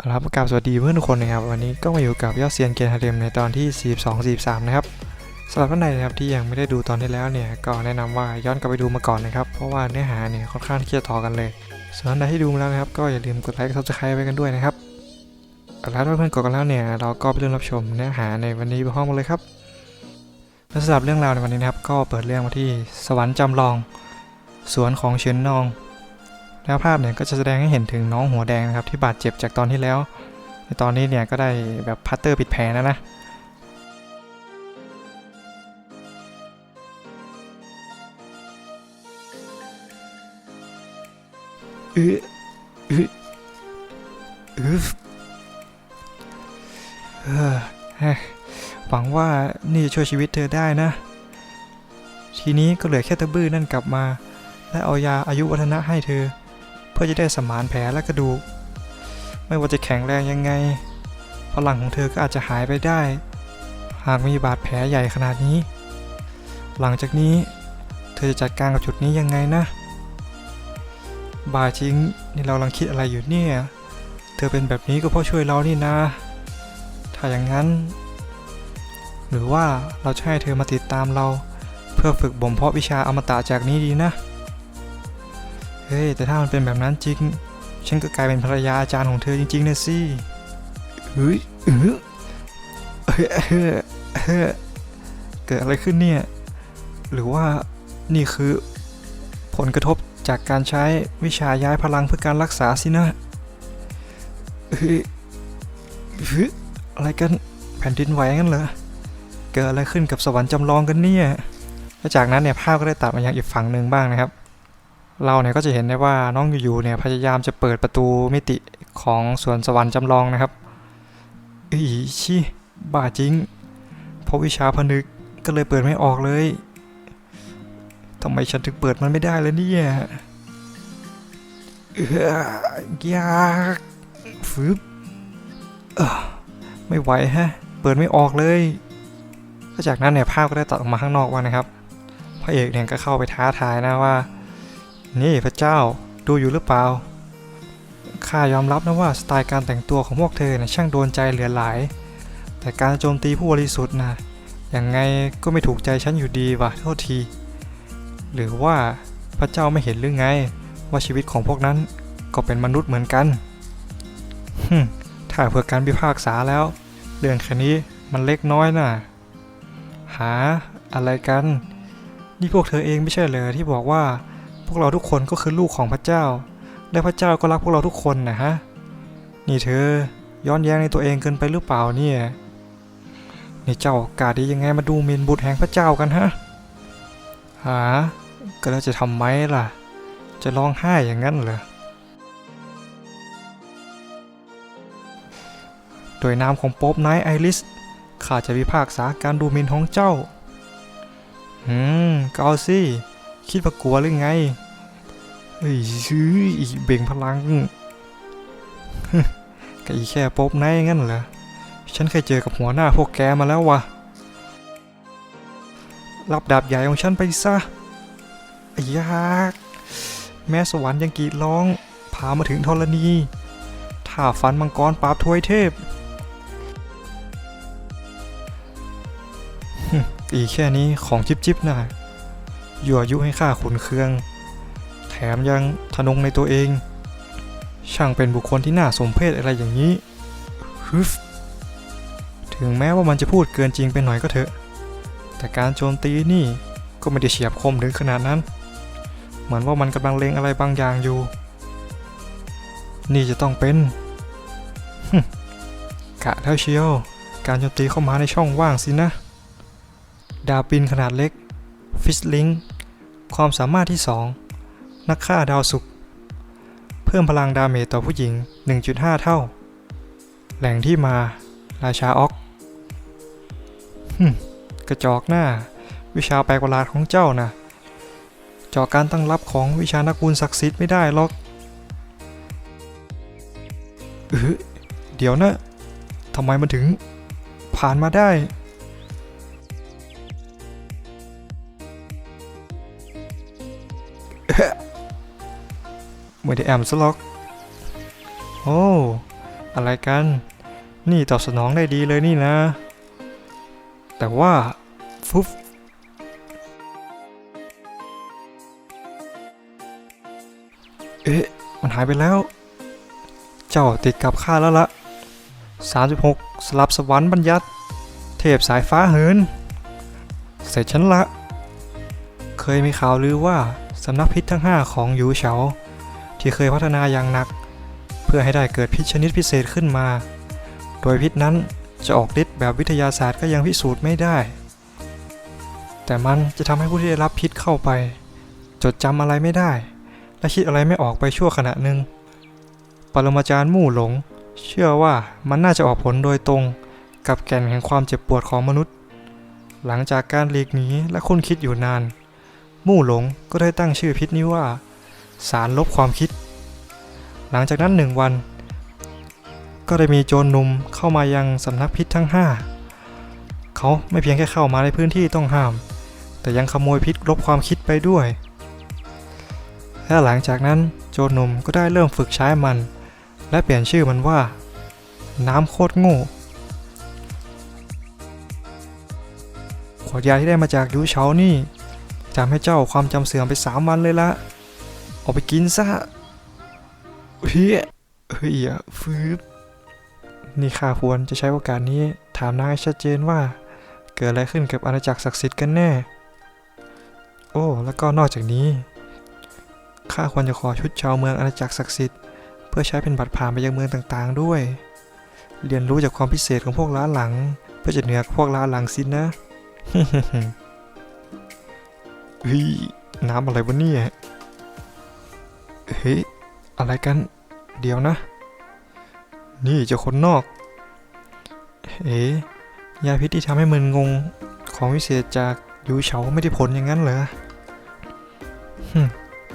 อาละครับกราบสวัสดีเพื่อนทุกคนนะครับ วันนี้ก็มาอยู่กับยอดเซียนเกมฮาเดมในตอนที่ 42 43 นะครับสำหรับท่านใดนะครับที่ยังไม่ได้ดูตอนที่แล้วเนี่ยก็แนะนำว่าย้อนกลับไปดูมาก่อนนะครับ เพราะว่าเนื้อหาเนี่ยค่อนข้างที่จะต่อกันเลย ส่วนท่านใดที่ดูมาแล้วนะครับก็อย่าลืมกดไลค์กดซับสไครต์ไว้กันด้วยนะครับเอาละถ้าเพื่อนๆกดกันแล้วเนี่ยเราก็ไปเริ่มรับชมเนื้อหาในวันนี้ไปพร้อมกันเลยครับและสำหรับเรื่องราวในวันนี้นะครับก็เปิดเรื่องมาที่สวรรค์จำลอง สวนของเฉินนอง แล้วภาพเนี่ยก็จะแสดงให้เห็นถึงน้องหัวแดงนะครับที่บาดเจ็บจากตอนที่แล้ว ในตอนนี้เนี่ยก็ได้แบบพัตเตอร์ปิดแผลแล้วนะอืออืออือเออเฮ้ยหวังว่านี่จะช่วยชีวิตเธอได้นะ ทีนี้ก็เหลือแค่ตะบื้อนั่นกลับมา และเอายาอายุวัฒนะให้เธอเพื่อจะได้สมานแผลและกระดูก ไม่ว่าจะแข็งแรงยังไงพลังของเธอก็อาจจะหายไปได้ หากมีบาดแผลใหญ่ขนาดนี้ หลังจากนี้ เธอจะจัดการกับจุดนี้ยังไงนะ บาจิงนี่เรากำลังคิดอะไรอยู่เนี่ย เธอเป็นแบบนี้ก็เพราะช่วยเรานี่นะ ถ้าอย่างนั้น หรือว่าเราจะให้เธอมาติดตามเรา เพื่อฝึกบ่มเพาะวิชาอมตะจากนี้ดีนะ เฮ้ยแต่ถ้ามันเป็นแบบนั้นจริง ฉันก็กลายเป็นภรรยาอาจารย์ของเธอจริงๆนะสิเฮ้ยเออเฮ้ยเฮ้ยเกิดอะไรขึ้นเนี่ย หรือว่านี่คือผลกระทบจากการใช้วิชาย้ายพลังเพื่อการรักษาสินะเฮ้ยเฮ้ยอะไรกันแผ่นดินไหวงั้นเหรอ เกิดอะไรขึ้นกับสวรรค์จำลองกันเนี่ย และจากนั้นเนี่ยภาพก็ได้ตัดมายังอีกฝั่งหนึ่งบ้างนะครับ เราเนี่ยก็จะเห็นได้ว่าน้องอยู่ๆเนี่ยพยายามจะเปิดประตูมิติของสวนสวรรค์จำลองนะครับอีชิบ้าจริงเพราะวิชาผนึกก็เลยเปิดไม่ออกเลยทำไมฉันถึงเปิดมันไม่ได้เลยเนี่ยเออยากฟึบไม่ไหวฮะ เปิดไม่ออกเลยก็จากนั้นเนี่ยภาพก็ได้ตัดออกมาข้างนอกว่านะครับ พระเอกเนี่ยก็เข้าไปท้าทายนะว่า นี่พระเจ้าดูอยู่หรือเปล่า ข้ายอมรับนะว่าสไตล์การแต่งตัวของพวกเธอนะช่างโดนใจเหลือหลาย แต่การโจมตีผู้บริสุทธิ์นะยังไงก็ไม่ถูกใจฉันอยู่ดีวะโทษที หรือว่าพระเจ้าไม่เห็นหรือไง ว่าชีวิตของพวกนั้นก็เป็นมนุษย์เหมือนกันฮึถ้าเพื่อการพิพากษาแล้ว เรื่องแค่นี้มันเล็กน้อยน่ะ หาอะไรกัน นี่พวกเธอเองไม่ใช่เหรอที่บอกว่า พวกเราทุกคนก็คือลูกของพระเจ้า และพระเจ้าก็รักพวกเราทุกคนนะฮะ นี่เธอ ย้อนแย้งในตัวเองเกินไปหรือเปล่าเนี่ย นี่เจ้ากล้าดียังไงมาดูหมินบุตรแห่งพระเจ้ากันฮะ หา ก็แล้วจะทำไหมล่ะ จะร้องไห้อย่างนั้นเหรอ โดยนามของป๊ปไนท์ไอริส ข้าจะพิพากษาการดูหมิ่นของเจ้า อืมก็เอาสิ คิดว่ากลัวหรือไงเฮ้ยซื้ออีกเบ่งพลังก็อีแค่ป๊บนท์งั้นเหรอ ฉันเคยเจอกับหัวหน้าพวกแกมาแล้ววะรับดาบใหญ่ของฉันไปซะไอ้ยากแม่สวรรค์ยังกรีดร้อง พามาถึงธรณีท่าฟันมังกรปราบทวยเทพ อีแค่นี้ของจิบจิบน่ะ ยั่วยุให้ข้าขุนเคือง แถมยังทะนงในตัวเอง ช่างเป็นบุคคลที่น่าสมเพชอะไรอย่างนี้ฮึฟถึงแม้ว่ามันจะพูดเกินจริงไปหน่อยก็เถอะ แต่การโจมตีนี่ก็ไม่ได้เฉียบคมถึงขนาดนั้น เหมือนว่ามันกำลังเลงอะไรบางอย่างอยู่ นี่จะต้องเป็นกะเท่าเชียว การโจมตีเข้ามาในช่องว่างสินะ ดาบบินขนาดเล็ก ฟิชลิง ความสามารถที่ 2 นักฆ่าดาวศุกเพิ่มพลังดาเมจต่อผู้หญิง 1.5 เท่า แหล่งที่มา ราชาออกหึกระจอกหน้า วิชาแปลกประหลาดของเจ้านะเจาะการตั้งรับของวิชานักบุญศักดิ์สิทธิ์ไม่ได้หรอกเออเดี๋ยวนะทำไมมันถึง ผ่านมาได้ ไม่ได้แอมซะหรอก โอ้ อะไรกัน นี่ตอบสนองได้ดีเลยนี่นะ แต่ว่า ฟุ๊บเอ๊ะ มันหายไปแล้ว เจ้าติดกับข้าแล้วละ36 สลับสวรรค์บัญญัติ เทพสายฟ้าเหิน เสร็จฉันละ เคยมีข่าวลือว่าสำนักพิษทั้ง 5 ของยูเฉา ที่เคยพัฒนาอย่างหนัก เพื่อให้ได้เกิดพิษชนิดพิเศษขึ้นมา โดยพิษนั้นจะออกฤทธิ์แบบวิทยาศาสตร์ก็ยังพิสูจน์ไม่ได้ แต่มันจะทำให้ผู้ที่ได้รับพิษเข้าไป จดจำอะไรไม่ได้ และคิดอะไรไม่ออกไปชั่วขณะหนึ่งปรมาจารย์มู่หลง เชื่อว่ามันน่าจะออกผลโดยตรงกับแก่นแห่งความเจ็บปวดของมนุษย์ หลังจากการหลีกหนีและคุ้นคิดอยู่นาน มู่หลงก็ได้ตั้งชื่อพิษนี้ว่า สารลบความคิด หลังจากนั้นหนึ่งวัน ก็ได้มีโจรหนุ่มเข้ามายังสำนักพิษทั้ง 5 เขาไม่เพียงแค่เข้ามาในพื้นที่ต้องห้าม แต่ยังขโมยพิษลบความคิดไปด้วย และหลังจากนั้นโจรหนุ่มก็ได้เริ่มฝึกใช้มัน และเปลี่ยนชื่อมันว่า น้ำโคตรโง่ขวดยาที่ได้มาจากยูเฉานี่ทำให้เจ้าความจำเสื่อมไป 3 วันเลยละ อาไปกินซะเฮ้ยเฮ้ยฟืบนี่ข้าควรจะใช้โอกาสนี้ถามนางให้ชัดเจนว่า เกิดอะไรขึ้นกับอาณาจักรศักดิ์สิทธิ์กันแน่ โอ้แล้วก็นอกจากนี้ข้าควรจะขอชุดชาวเมืองอาณาจักรศักดิ์สิทธิ์เพื่อใช้เป็นบัตรผ่านไปยังเมืองต่างๆ ด้วย เรียนรู้จากความพิเศษของพวกล้าหลัง เพื่อจะเหนือพวกล้าหลังสินะเฮ้ยน้ำอะไรวะเนี่ย เฮ้ย อะไรกัน เดี๋ยวนะ นี่จะคนนอก เอ๋ยาพิษที่ทำให้มึนงง ของวิเศษจากยูเฉาไม่ได้ผลอย่างนั้นเหรอฮึ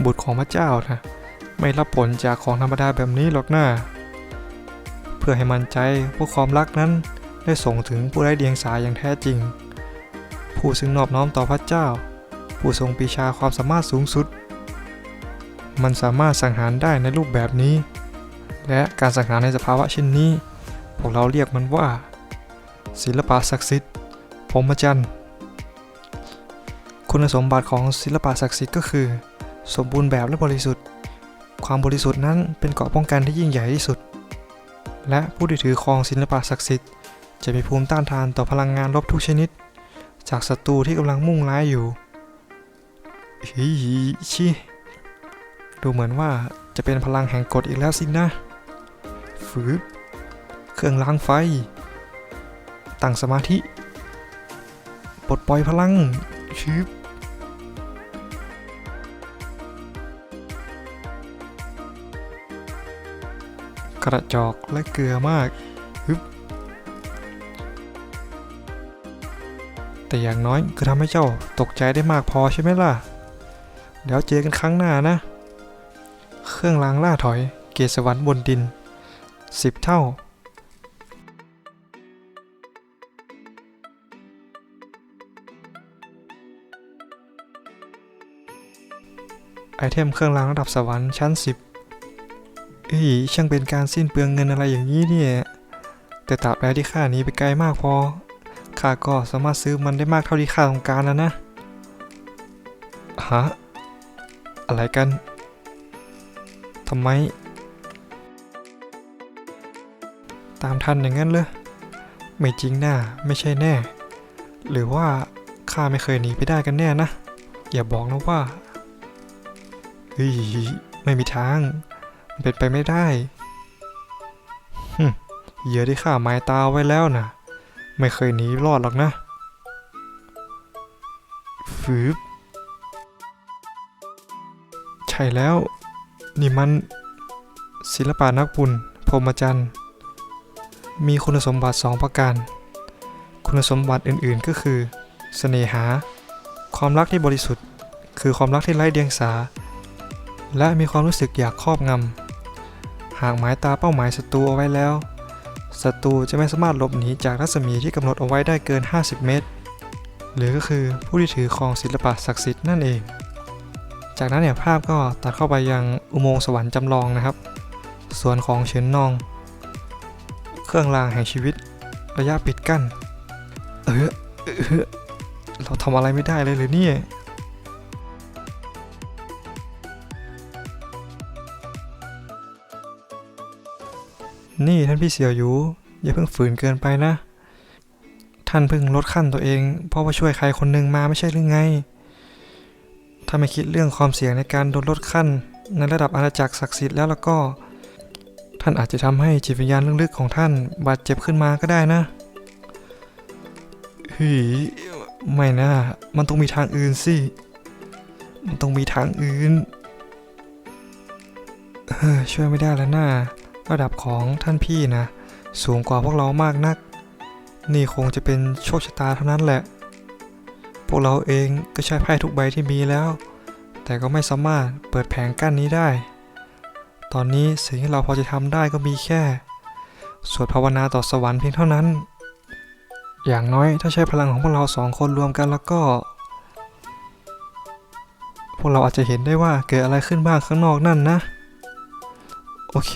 บุตรของพระเจ้านะไม่รับผลจากของธรรมดาแบบนี้หรอกนะ่าเพื่อให้มั่นใจว่าความรักนั้นได้ส่งถึงผู้ไร้เดียงสาอย่างแท้จริง ผู้ซึ่งนอบน้อมต่อพระเจ้า ผู้ทรงปีชาความสามารถสูงสุด มันสามารถสังหารได้ในรูปแบบนี้ และการสังหารในสภาวะเช่นนี้ พวกเราเรียกมันว่า ศิลปะศักดิ์สิทธิ์พรหมจรรย์คุณสมบัติของศิลปะศักดิ์สิทธิ์ก็คือ สมบูรณ์แบบและบริสุทธิ์ ความบริสุทธิ์นั้นเป็นเกราะป้องกันที่ยิ่งใหญ่ที่สุด และผู้ที่ถือครองศิลปะศักดิ์สิทธิ์จะมีภูมิต้านทานต่อพลังงานลบทุกชนิด จากศัตรูที่กำลังมุ่งร้ายอยู่ฮิชิ ดูเหมือนว่าจะเป็นพลังแห่งกฎอีกแล้วสินะฟืบเครื่องล้างไฟ ตั้งสมาธิ ปลดปล่อยพลังชืบกระจอกและเกลือมากฮึบแต่อย่างน้อยก็ทำให้เจ้าตกใจได้มากพอใช่ไหมล่ะ เดี๋ยวเจอกันครั้งหน้านะ เครื่องล้างล่าถอย เกศวรรค์บนดิน 10 เท่า ไอเทมเครื่องรางระดับสวรรค์ชั้น 10เอ้ยช่างเป็นการสิ้นเปลืองเงินอะไรอย่างนี้เนี่ย แต่ตราบใดที่ข้านี้ไปไกลมากพอ ข้าก็สามารถซื้อมันได้มากเท่าที่ข้าต้องการแล้วนะ ฮะ อะไรกันำไม ตามทันอย่างนั้นเลยไม่จริงน่าไม่ใช่แน่ หรือว่าข้าไม่เคยหนีไปได้กันแน่นะ อย่าบอกนะว่าเฮ้ยไม่มีทาง เป็นไปไม่ได้เหยื่อที่ข้าหมายตาไว้แล้วนะไม่เคยหนีรอดหรอกนะฟืบใช่แล้ว นี่มัน ศิลปะนักบุญพรหมจรรย์ มีคุณสมบัติ 2 ประการ คุณสมบัติอื่นๆก็คือ เสน่หา ความรักที่บริสุทธิ์ คือความรักที่ไร้เดียงสา และมีความรู้สึกอยากครอบงำ หากหมายตาเป้าหมายศัตรูเอาไว้แล้ว ศัตรูจะไม่สามารถหลบหนีจากรัศมีที่กำหนดเอาไว้ได้เกิน 50 เมตร หรือก็คือผู้ที่ถือครองศิลปะศักดิ์สิทธิ์นั่นเอง จากนั้นเนี่ยภาพก็ตัดเข้าไปยังอุโมงค์สวรรค์จำลองนะครับ ส่วนของเฉินนอง เครื่องรางแห่งชีวิต ระยะปิดกั้น เออเออเราทำอะไรไม่ได้เลยหรือเนี่ยนี่ท่านพี่เสี่ยวหยูอย่าเพิ่งฝืนเกินไปนะ ท่านเพิ่งลดขั้นตัวเอง เพราะว่าช่วยใครคนหนึ่งมาไม่ใช่หรือไง ถ้าไม่คิดเรื่องความเสี่ยงในการโดนลดขั้น ในระดับอาณาจักรศักดิ์สิทธิ์แล้วแล้วก็ ท่านอาจจะทำให้จิตวิญญาณลึกๆของท่านบาดเจ็บขึ้นมาก็ได้นะเฮ้ยไม่นะ มันต้องมีทางอื่นสิ มันต้องมีทางอื่นเฮ้ยช่วยไม่ได้แล้วนะระดับของท่านพี่นะ สูงกว่าพวกเรามากนัก นี่คงจะเป็นโชคชะตาเท่านั้นแหละ พวกเราเองก็ใช้ไพ่ทุกใบที่มีแล้ว แต่ก็ไม่สามารถเปิดแผงกั้นนี้ได้ ตอนนี้สิ่งที่เราพอจะทำได้ก็มีแค่ สวดภาวนาต่อสวรรค์เพียงเท่านั้น อย่างน้อยถ้าใช้พลังของพวกเราสองคนรวมกันแล้วก็ พวกเราอาจจะเห็นได้ว่าเกิดอะไรขึ้นบ้างข้างนอกนั่นนะ โอเค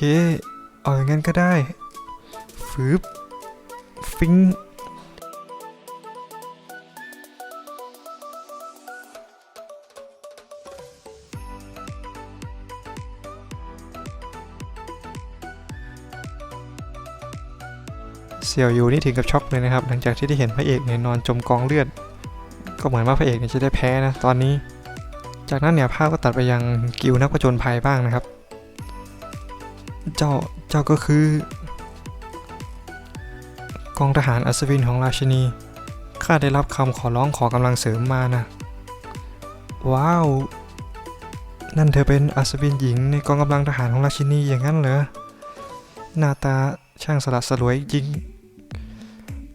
เอาอย่างนั้นก็ได้ฟืบฟิง เสี่ยวยูนี่ถึงกับช็อกเลยนะครับ หลังจากที่ได้เห็นพระเอกเนี่ยนอนจมกองเลือด ก็เหมือนว่าพระเอกเนี่ยจะได้แพ้นะตอนนี้ จากนั้นเนี่ยภาพก็ตัดไปยังกิวนักผจญภัยบ้างนะครับ เจ้าเจ้าก็คือกองทหารอัศวินของราชินี ข้าได้รับคำขอร้องขอกำลังเสริมมานะ ว้าว นั่นเธอเป็นอัศวินหญิงในกองกำลังทหารของราชินีอย่างนั้นเหรอ หน้าตาช่างสลัดสลวยจริง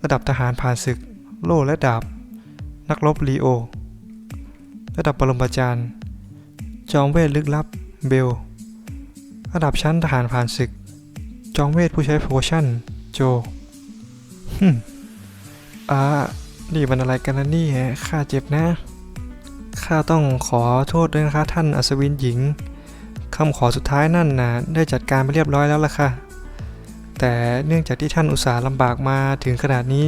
ระดับทหารผ่านศึก โล่และดาบ นักรบลีโอ ระดับปรมาจารย์ จอมเวทลึกลับ เบล ระดับชั้นทหารผ่านศึก จอมเวทผู้ใช้โพชั่น โจฮึมอ่านี่มันอะไรกันนะนี่ข้าเจ็บนะข้าต้องขอโทษด้วยนะคะท่านอัศวินหญิงคำขอสุดท้ายนั่นนะได้จัดการไปเรียบร้อยแล้วล่ะค่ะ แต่เนื่องจากที่ท่านอุตส่าห์ลำบากมาถึงขนาดนี้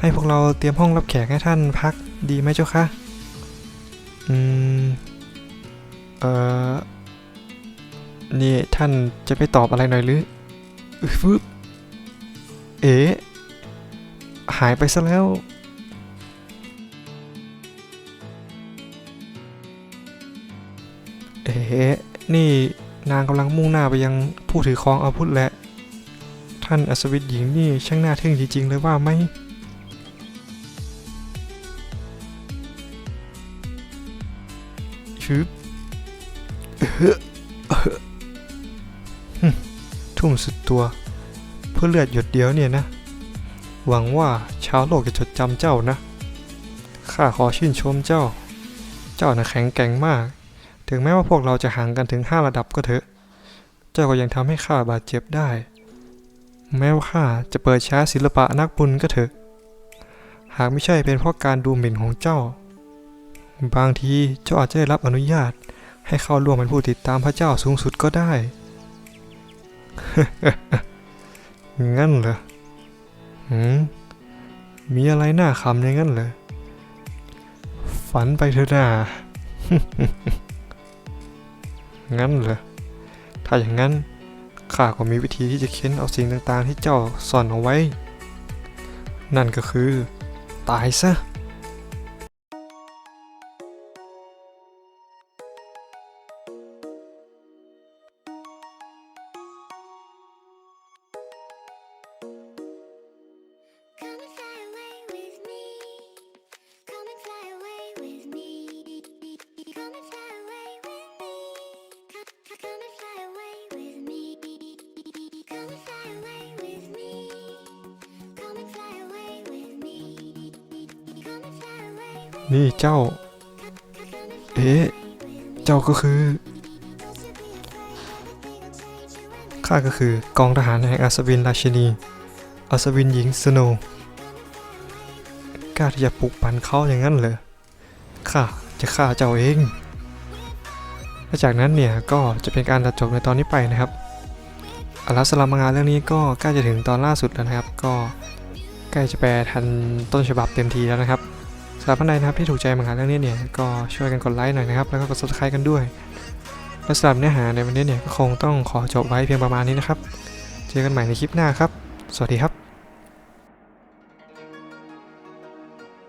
ให้พวกเราเตรียมห้องรับแขกให้ท่านพักดีไหมเจ้าคะอืมเอ่อนี่ท่านจะไม่ตอบอะไรหน่อยหรือฟึบเอ๋หายไปซะแล้วเอ๋นี่นางกำลังมุ่งหน้าไปยังผู้ถือครองอาวุธและ ท่านอัศวินหญิงนี่ช่างน่าทึ่งจริงๆเลยว่าไหมชึบเอ้อเอ้อหึทุ่มสุดตัว เพื่อเลือดหยดเดียวเนี่ยนะ หวังว่าชาวโลกจะจดจำเจ้านะ ข้าขอชื่นชมเจ้า เจ้าน่ะแข็งแกร่งมาก ถึงแม้ว่าพวกเราจะห่างกันถึงห้าระดับก็เถอะ เจ้าก็ยังทำให้ข้าบาดเจ็บได้ แม้ว่าข้าจะเปิดช้าศิลปะนักบุญก็เถอะ หากไม่ใช่เป็นเพราะการดูหมิ่นของเจ้า บางทีเจ้าอาจจะได้รับอนุญาต ให้เข้าร่วมเป็นผู้ติดตามพระเจ้าสูงสุดก็ได้ งั้นเหรอหืมมีอะไรน่าขำอย่างนั้นเหรอ ฝันไปเถอะนางั้นเหรอ ถ้าอย่างนั้น ข้าก็มีวิธีที่จะเค้นเอาสิ่งต่างๆ ที่เจ้าซ่อนเอาไว้ นั่นก็คือ ตายซะ นี่เจ้า เอ๊ะ เจ้าก็คือ ข้าก็คือกองทหารแห่งอัศวินราชินี อัศวินหญิงสโนกล้าที่จะปลุกปั่นเขาอย่างนั้นเหรอ ข้าจะฆ่าเจ้าเองและจากนั้นเนี่ยก็จะเป็นการตัดจบในตอนนี้ไปนะครับอาละสำหรับมังงะเรื่องนี้ก็ใกล้จะถึงตอนล่าสุดแล้วนะครับ ก็ใกล้จะแปลทันต้นฉบับเต็มทีแล้วนะครับ หรับท่านใดนะครับที่ถูกใจมังหาเรื่องนี้เนี่ยก็ช่วยกันกดไลค์หน่อยนะครับแล้วก็กดซับสไครต์กันด้วยและสำหรับเนื้อหาในวันนี้เนี่ยก็คงต้องขอจบไว้เพียงประมาณนี้นะครับ เจอกันใหม่ในคลิปหน้าครับ สวัสดีครับ